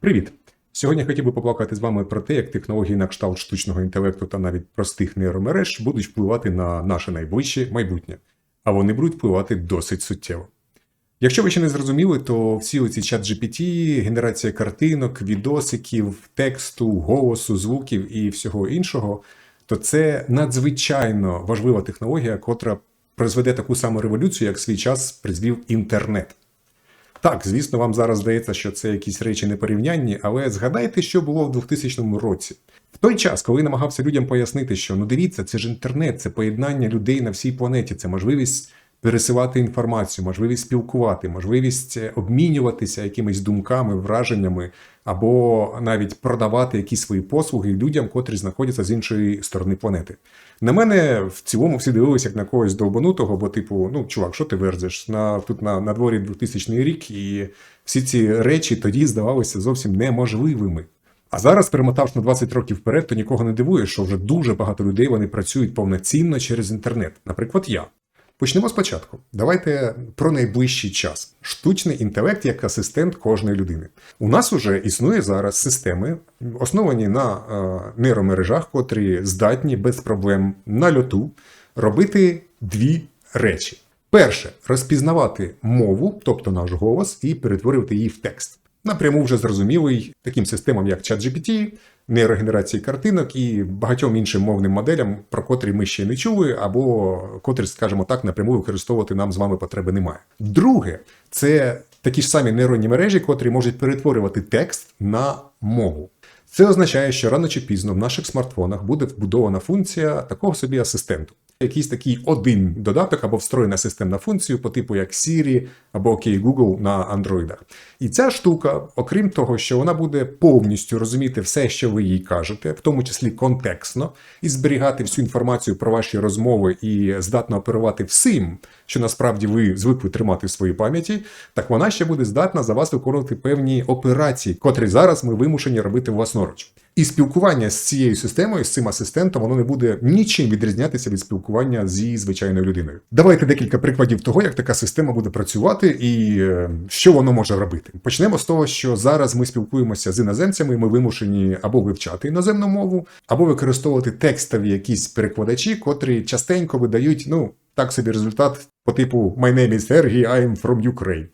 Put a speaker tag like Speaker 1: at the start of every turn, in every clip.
Speaker 1: Привіт! Сьогодні хотів би поплакати з вами про те, як технології на кшталт штучного інтелекту та навіть простих нейромереж будуть впливати на наше найближче майбутнє, а вони будуть впливати досить суттєво. Якщо ви ще не зрозуміли, то всі оці чат GPT, генерація картинок, відосиків, тексту, голосу, звуків і всього іншого, то це надзвичайно важлива технологія, котра призведе таку саму революцію, як свій час призвів інтернет. Так, звісно, вам зараз здається, що це якісь речі непорівнянні, але згадайте, що було в 2000 році. В той час, коли намагався людям пояснити, що ну дивіться, це ж інтернет, це поєднання людей на всій планеті, це можливість пересилати інформацію, можливість спілкувати, можливість е, обмінюватися якимись думками, враженнями, або навіть продавати якісь свої послуги людям, котрі знаходяться з іншої сторони планети. На мене в цілому всі дивилися як на когось довбанутого, бо, типу, ну, чувак, що ти верзеш? На, тут на, на дворі 2000 рік, і всі ці речі тоді здавалися зовсім неможливими. А зараз, перемотавши на 20 років вперед, то нікого не дивує, що вже дуже багато людей вони працюють повноцінно через інтернет. Наприклад, я. Почнемо спочатку. Давайте про найближчий час. Штучний інтелект як асистент кожної людини. У нас уже існує зараз системи, основані на е, нейромережах, котрі здатні без проблем на льоту робити дві речі: перше розпізнавати мову, тобто наш голос, і перетворювати її в текст. Напряму вже зрозумілий таким системам, як ChatGPT, нейрогенерації картинок і багатьом іншим мовним моделям, про котрі ми ще не чули, або котрі, скажімо так, напряму використовувати нам з вами потреби немає. Друге, це такі ж самі нейронні мережі, котрі можуть перетворювати текст на мову. Це означає, що рано чи пізно в наших смартфонах буде вбудована функція такого собі асистенту. Якийсь такий один додаток або встроєна системна функція по типу як Siri або OK Google на андроїдах. І ця штука, окрім того, що вона буде повністю розуміти все, що ви їй кажете, в тому числі контекстно, і зберігати всю інформацію про ваші розмови і здатна оперувати всім, що насправді ви звикли тримати в своїй пам'яті, так вона ще буде здатна за вас виконувати певні операції, котрі зараз ми вимушені робити власноруч. І спілкування з цією системою, з цим асистентом, воно не буде нічим відрізнятися від спілкування зі звичайною людиною. Давайте декілька прикладів того, як така система буде працювати і е, що воно може робити. Почнемо з того, що зараз ми спілкуємося з іноземцями, ми вимушені або вивчати іноземну мову, або використовувати текстові якісь перекладачі, котрі частенько видають, ну, так собі результат по типу My name is Sergey, I am from Ukraine.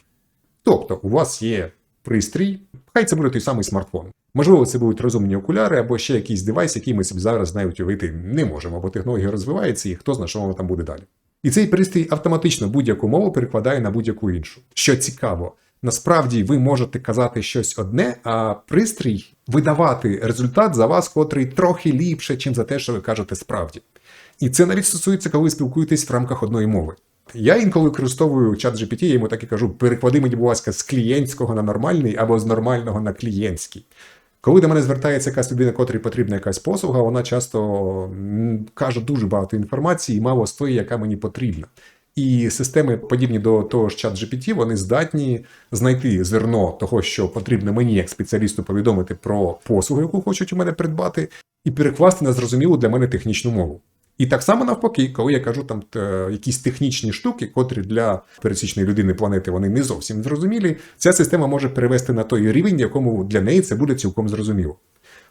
Speaker 1: Тобто, у вас є пристрій, хай це буде той самий смартфон. Можливо, це будуть розумні окуляри або ще якийсь девайс, який ми собі зараз навіть уявити не можемо, бо технологія розвивається і хто знає, що воно там буде далі. І цей пристрій автоматично будь-яку мову перекладає на будь-яку іншу. Що цікаво, насправді ви можете казати щось одне, а пристрій видавати результат за вас, котрий трохи ліпше, ніж за те, що ви кажете справді. І це навіть стосується, коли ви спілкуєтесь в рамках одної мови. Я інколи використовую чат GPT, я йому так і кажу: переклади мені, будь ласка, з клієнтського на нормальний або з нормального на клієнтський. Коли до мене звертається якась людина, котрій потрібна якась послуга, вона часто каже дуже багато інформації і мало з тої, яка мені потрібна. І системи, подібні до того ж чат GPT, вони здатні знайти зерно того, що потрібно мені, як спеціалісту, повідомити про послугу, яку хочуть у мене придбати, і перекласти на зрозумілу для мене технічну мову. І так само навпаки, коли я кажу там т, якісь технічні штуки, котрі для пересічної людини планети вони не зовсім зрозумілі, ця система може перевести на той рівень, якому для неї це буде цілком зрозуміло.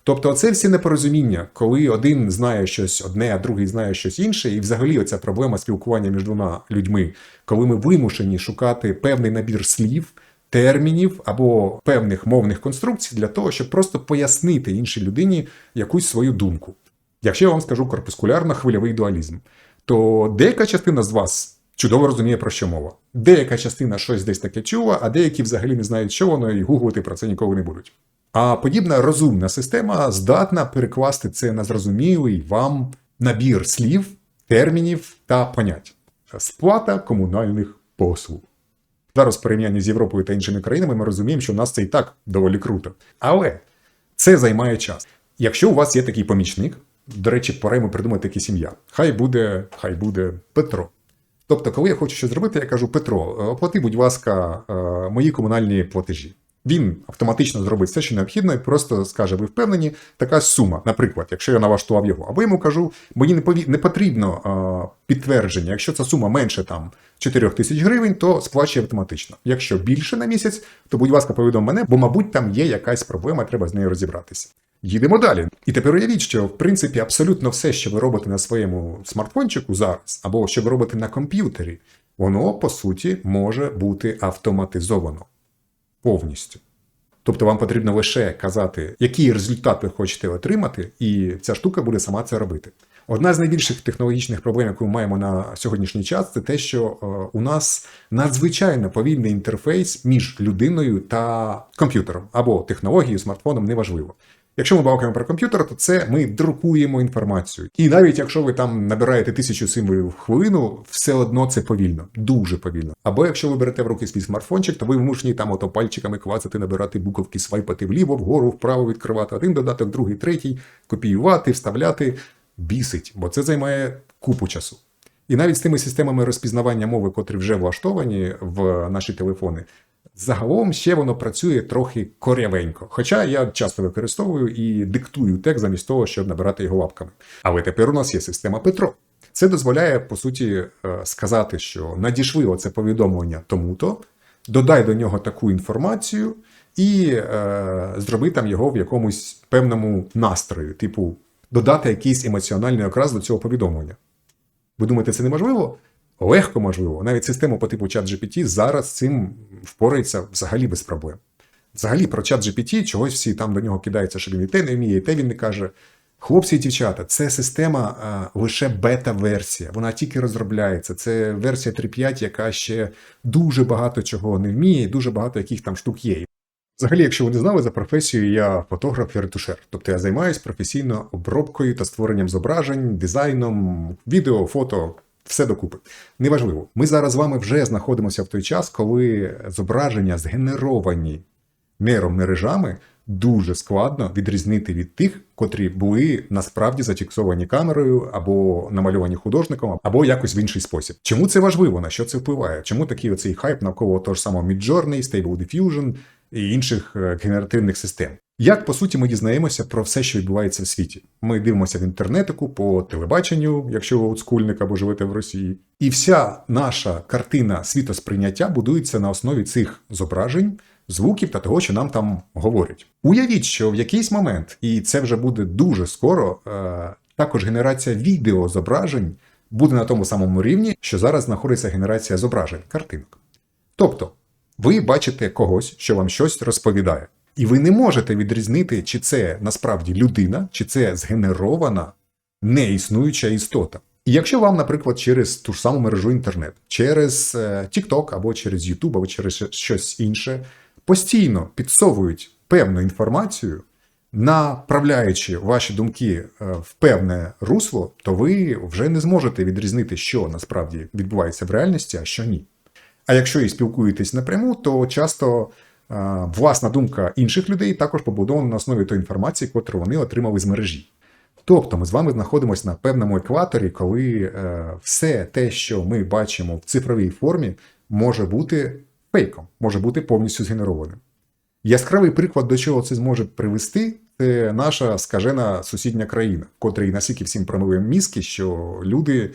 Speaker 1: Тобто, це всі непорозуміння, коли один знає щось одне, а другий знає щось інше, і взагалі оця проблема спілкування між двома людьми, коли ми вимушені шукати певний набір слів. Термінів або певних мовних конструкцій для того, щоб просто пояснити іншій людині якусь свою думку. Якщо я вам скажу корпускулярно-хвильовий дуалізм, то деяка частина з вас чудово розуміє, про що мова. Деяка частина щось десь таке чула, а деякі взагалі не знають, що воно, і гуглити про це ніколи не будуть. А подібна розумна система здатна перекласти це на зрозумілий вам набір слів, термінів та понять. Сплата комунальних послуг. Зараз в порівнянні з Європою та іншими країнами ми розуміємо, що у нас це і так доволі круто. Але це займає час. Якщо у вас є такий помічник, до речі, пора йому придумати якесь ім'я. Хай буде, хай буде Петро. Тобто, коли я хочу щось зробити, я кажу: Петро, оплати, будь ласка, мої комунальні платежі. Він автоматично зробить все, що необхідно, і просто скаже: ви впевнені, така сума. Наприклад, якщо я налаштував його, або йому кажу, мені не пові... не потрібно а, підтвердження. Якщо ця сума менше там 4 тисяч гривень, то сплачує автоматично. Якщо більше на місяць, то будь ласка, повідом мене, бо, мабуть, там є якась проблема, треба з нею розібратися. Їдемо далі. І тепер уявіть, що в принципі абсолютно все, що ви робите на своєму смартфончику зараз, або що ви робите на комп'ютері, воно по суті може бути автоматизовано повністю. Тобто вам потрібно лише казати, який результат ви хочете отримати, і ця штука буде сама це робити. Одна з найбільших технологічних проблем, яку ми маємо на сьогоднішній час, це те, що е, у нас надзвичайно повільний інтерфейс між людиною та комп'ютером або технологією, смартфоном, неважливо. Якщо ми балакаємо про комп'ютер, то це ми друкуємо інформацію. І навіть якщо ви там набираєте тисячу символів в хвилину, все одно це повільно, дуже повільно. Або якщо ви берете в руки свій смартфончик, то ви вмушені там ото пальчиками клацати, набирати буковки, свайпати вліво, вгору, вправо відкривати один додаток, другий, третій, копіювати, вставляти. Бісить, бо це займає купу часу. І навіть з тими системами розпізнавання мови, котрі вже влаштовані в наші телефони, загалом ще воно працює трохи корявенько. Хоча я часто використовую і диктую текст замість того, щоб набирати його лапками. Але тепер у нас є система Петро. Це дозволяє, по суті, е, сказати, що надійшли оце повідомлення тому-то, додай до нього таку інформацію і е, зроби там його в якомусь певному настрої, типу, додати якийсь емоціональний окрас до цього повідомлення. Ви думаєте, це неможливо? Легко можливо. Навіть система по типу ChatGPT зараз цим впорається взагалі без проблем. Взагалі про ChatGPT чогось всі там до нього кидаються, що він і те не вміє, і те він не каже. Хлопці і дівчата, це система а, лише бета-версія. Вона тільки розробляється. Це версія 3.5, яка ще дуже багато чого не вміє, і дуже багато яких там штук є. Взагалі, якщо ви не знали за професію, я фотограф і ретушер. Тобто я займаюся професійно обробкою та створенням зображень, дизайном, відео, фото, все докупи. Неважливо. Ми зараз з вами вже знаходимося в той час, коли зображення згенеровані нейромережами дуже складно відрізнити від тих, котрі були насправді зафіксовані камерою або намальовані художником, або якось в інший спосіб. Чому це важливо? На що це впливає? Чому такий оцей хайп навколо того ж самого Midjourney, Stable Diffusion і інших е, генеративних систем? Як по суті ми дізнаємося про все, що відбувається в світі? Ми дивимося в інтернетику, по телебаченню, якщо ви олдскульник або живете в Росії, і вся наша картина світосприйняття будується на основі цих зображень, звуків та того, що нам там говорять. Уявіть, що в якийсь момент, і це вже буде дуже скоро, е, також генерація відеозображень буде на тому самому рівні, що зараз знаходиться генерація зображень, картинок. Тобто, ви бачите когось, що вам щось розповідає. І ви не можете відрізнити, чи це насправді людина, чи це згенерована неіснуюча істота. І якщо вам, наприклад, через ту ж саму мережу інтернет, через е, TikTok або через YouTube, або через щось інше, постійно підсовують певну інформацію, направляючи ваші думки е, в певне русло, то ви вже не зможете відрізнити, що насправді відбувається в реальності, а що ні. А якщо і спілкуєтесь напряму, то часто власна думка інших людей також побудована на основі тої інформації, яку вони отримали з мережі. Тобто ми з вами знаходимося на певному екваторі, коли е, все те, що ми бачимо в цифровій формі, може бути фейком, може бути повністю згенерованим. Яскравий приклад, до чого це зможе привести, це наша скажена сусідня країна, котрій настільки всім промили мізки, що люди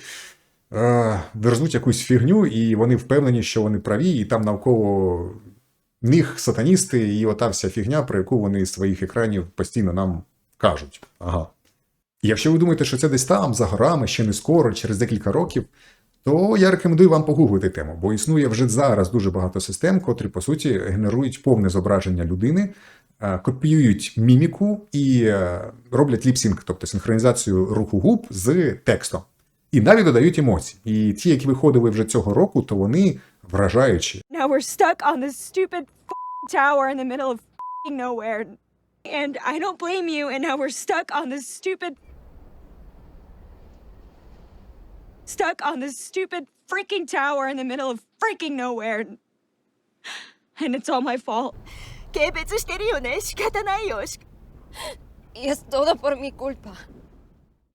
Speaker 1: е, верзуть якусь фігню, і вони впевнені, що вони праві, і там навколо них сатаністи і ота вся фігня, про яку вони з своїх екранів постійно нам кажуть. Ага. І якщо ви думаєте, що це десь там, за горами, ще не скоро, через декілька років, то я рекомендую вам погуглити тему, бо існує вже зараз дуже багато систем, котрі, по суті, генерують повне зображення людини, е, копіюють міміку і е, роблять ліпсінг, тобто синхронізацію руху губ з текстом І навіть додають емоції. І ті, які виходили вже цього року, то вони вражаючі.
Speaker 2: Now we're stuck on this stupid f***ing tower in the middle of f***ing nowhere. And I don't blame you, and now we're stuck on this stupid. Stuck on this stupid freaking tower in the middle of freaking nowhere. And it's all my fault.
Speaker 3: 軽蔑してるよね仕方ないよし
Speaker 4: Y es todo por mi culpa.